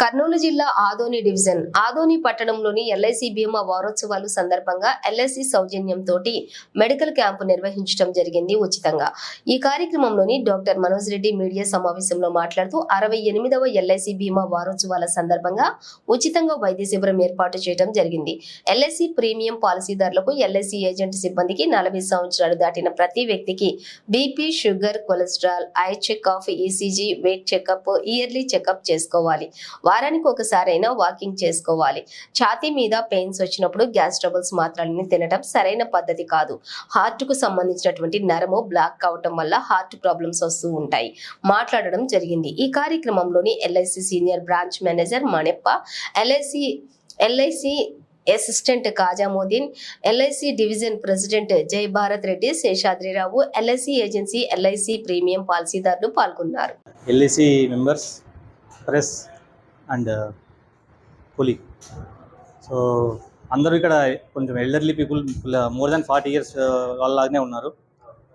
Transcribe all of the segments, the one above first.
కర్నూలు జిల్లా ఆదోని డివిజన్ ఆదోని పట్టణంలోని ఎల్ఐసి బీమా వారోత్సవాలు సందర్భంగా ఎల్ఐసి సౌజన్యంతో మెడికల్ క్యాంపు నిర్వహించడం జరిగింది ఉచితంగా. ఈ కార్యక్రమంలోని డాక్టర్ మనోజ్ రెడ్డి మీడియా సమావేశంలో మాట్లాడుతూ అరవై ఎనిమిదవ ఎల్ఐసి బీమా వారోత్సవాల సందర్భంగా ఉచితంగా వైద్య శిబిరం ఏర్పాటు చేయడం జరిగింది. ఎల్ఐసి ప్రీమియం పాలసీదారులకు ఎల్ఐసి ఏజెంట్ సిబ్బందికి నలభై సంవత్సరాలు దాటిన ప్రతి వ్యక్తికి BP sugar cholesterol eye checkup ECG weight checkup yearly checkup చేసుకోవాలి. వారానికి ఒకసారైనా వాకింగ్ చేసుకోవాలి. ఛాతీ మీద పెయిన్స్ వచ్చినప్పుడు గ్యాస్ ట్రబుల్స్ మాత్రాలని తినడం సరైన పద్ధతి కాదు. హార్ట్కు సంబంధించినటువంటి నరము బ్లాక్ కావటం వల్ల హార్ట్ ప్రాబ్లమ్స్ వస్తూ ఉంటాయి. మాట్లాడడం జరిగింది. ఈ కార్యక్రమంలోని LIC senior branch manager Maneppa LIC LIC assistant Kajamodeen LIC division president Jai Bharat Reddy Seshadri Rao LIC agency LIC premium పాలసీదారులు పాల్గొన్నారు. ఎల్ఐసి మెంబర్స్ ప్రెస్ అండ్ పులి. సో అందరూ ఇక్కడ కొంచెం elderly people more than forty years వాళ్ళలాగానే ఉన్నారు.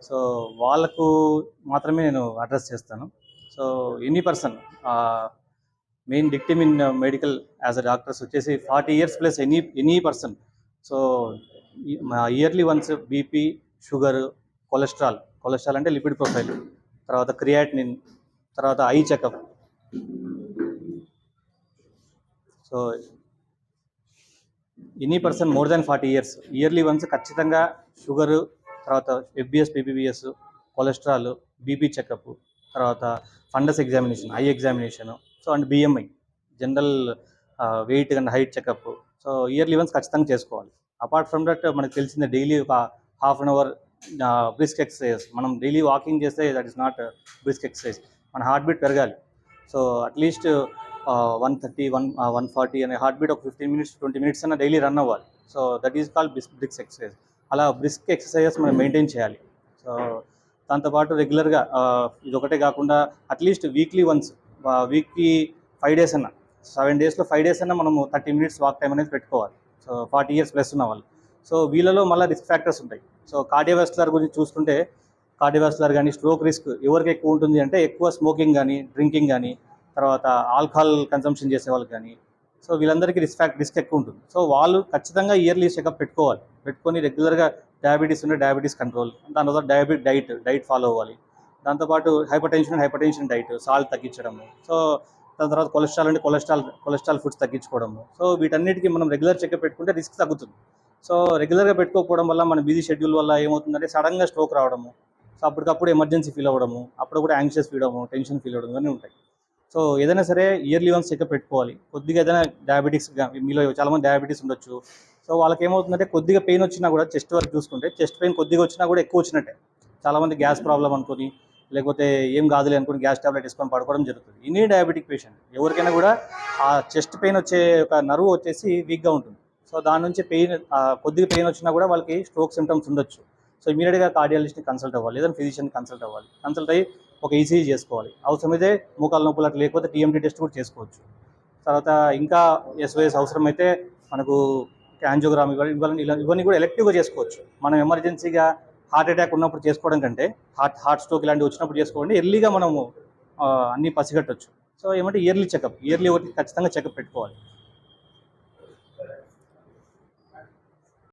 So వాళ్ళకు మాత్రమే నేను address చేస్తాను. So any person main dictum in medical as a doctors వచ్చేసి forty years plus any any person so yearly once BP sugar cholesterol cholesterol అంటే lipid profile తర్వాత creatinine తర్వాత eye checkup so any person more than forty years. Yearly once ఖచ్చితంగా sugar తర్వాత FBS PPBS cholesterol BP checkup తర్వాత fundus examination eye examination so and BMI general weight and height checkup. So yearly once ఖచ్చితంగా చేసుకోవాలి. Apart from that మనకు తెలిసిందే daily ఒక half an hour brisk exercise. మనం daily walking చేస్తే that is not brisk exercise. మన heart beat పెరగాలి. So at least one thirty one one forty అనే హార్ట్ బీట్ ఒక ఫిఫ్టీన్ మినిట్స్ ట్వంటీ మినిట్స్ అన్న డైలీ రన్ అవ్వాలి. So that is call brisk brisk exercise అలా brisk exercises మనం maintain చేయాలి. So దాంతోపాటు రెగ్యులర్గా ఇది ఒకటే కాకుండా at least weekly once weekly five days అన్న సెవెన్ డేస్లో ఫైవ్ డేస్ అన్న మనము థర్టీ మినిట్స్ వాక్ టైం అనేది పెట్టుకోవాలి. సో ఫార్టీ ఇయర్స్ ప్లస్ ఉన్న వాళ్ళు. సో వీళ్ళలో మళ్ళీ రిస్క్ ఫ్యాక్టర్స్ ఉంటాయి. సో కార్డియోవాస్కులర్ గురించి చూసుకుంటే కార్డియోవాస్కులర్ కానీ స్ట్రోక్ రిస్క్ ఎవరికి ఎక్కువ ఉంటుంది అంటే ఎక్కువ స్మోకింగ్ కానీ డ్రింకింగ్ కానీ తర్వాత ఆల్కహాల్ కన్సంప్షన్ చేసే వాళ్ళకి కానీ సో వీళ్ళందరికీ రిస్క్ ఫ్యాక్ట్ రిస్క్ ఎక్కువ ఉంటుంది. సో వాళ్ళు ఖచ్చితంగా ఇయర్లీ చెకప్ పెట్టుకోవాలి. పెట్టుకొని రెగ్యులర్గా డయాబెటీస్ ఉంటే డయాబెటీస్ కంట్రోల్ దాని తర్వాత డయాబెట్ డైట్ డైట్ ఫాలో అవ్వాలి. దాంతోపాటు hypertension hypertension diet salt తగ్గించడము. సో దాని తర్వాత కొలెస్ట్రాల్ అంటే కొలెస్ట్రాల్ కొలెస్ట్రాల్ ఫుడ్స్ తగ్గించుకోవడము. సో వీటన్నిటికీ మనం రెగ్యులర్ చెకప్ పెట్టుకుంటే రిస్క్ తగ్గుతుంది. సో రెగ్యులర్గా పెట్టుకోకపోవడం వల్ల మన బిజీ షెడ్యూల్ వల్ల ఏమవుతుందంటే సడన్గా స్ట్రోక్ రావడము. సో అప్పటికప్పుడు ఎమర్జెన్సీ ఫీల్ అవ్వడము. అప్పుడు కూడా యాంగ్షియస్ ఫీల్ అవ్వడం టెన్షన్ ఫీల్ అవ్వడం ఇవన్నీ ఉంటాయి. సో ఏదైనా సరే ఇయర్లీ వన్స్ చెకప్ పెట్టుకోవాలి. కొద్దిగా ఏదైనా డయాబెటిక్స్ మీలో చాలామంది డయాబెటీస్ ఉండొచ్చు. సో వాళ్ళకి ఏమవుతుందంటే కొద్దిగా పెయిన్ వచ్చినా కూడా చెస్ట్ వరకు చూసుకుంటే చెస్ట్ పెయిన్ కొద్దిగా వచ్చినా కూడా ఎక్కువ వచ్చినట్టే. చాలామంది గ్యాస్ ప్రాబ్లం అనుకొని లేకపోతే ఏం కాదులే అనుకుని గ్యాస్ టాబ్లెట్ వేసుకొని పడుకోవడం జరుగుతుంది. ఎనీ డయాబెటిక్ పేషెంట్ ఎవరికైనా కూడా ఆ చెస్ట్ పెయిన్ వచ్చే ఒక నరువు వచ్చేసి వీక్గా ఉంటుంది. సో దాని నుంచి పెయిన్ కొద్దిగా పెయిన్ వచ్చినా కూడా వాళ్ళకి స్ట్రోక్ సిమ్టమ్స్ ఉండొచ్చు. సో ఇమీడియట్గా కార్డియాలజిస్ట్ని కన్సల్ట్ అవ్వాలి లేదంటే ఫిజిషియన్ కన్సల్ట్ అవ్వాలి. కన్సల్ట్ అయ్యి ఒక ఈసీజీ చేసుకోవాలి. అవసరమైతే మోకాల నొప్పులు అట్లా లేకపోతే టీఎంటీ టెస్ట్ కూడా చేసుకోవచ్చు. తర్వాత ఇంకా ఎస్ఓఎస్ అవసరమైతే మనకు యాంజియోగ్రామ్ ఇవ్వాలి ఇలా ఇవన్నీ కూడా ఎలక్టివ్గా చేసుకోవచ్చు. మనం ఎమర్జెన్సీగా హార్ట్ అటాక్ ఉన్నప్పుడు చేసుకోవడం కంటే హార్ట్ హార్ట్ స్ట్రోక్ ఇలాంటివి వచ్చినప్పుడు చేసుకోండి. ఎర్లీగా మనము అన్నీ పసిగట్టవచ్చు సో ఏమంటే ఇయర్లీ చెకప్ ఇయర్లీ ఒకటి ఖచ్చితంగా చెకప్ పెట్టుకోవాలి.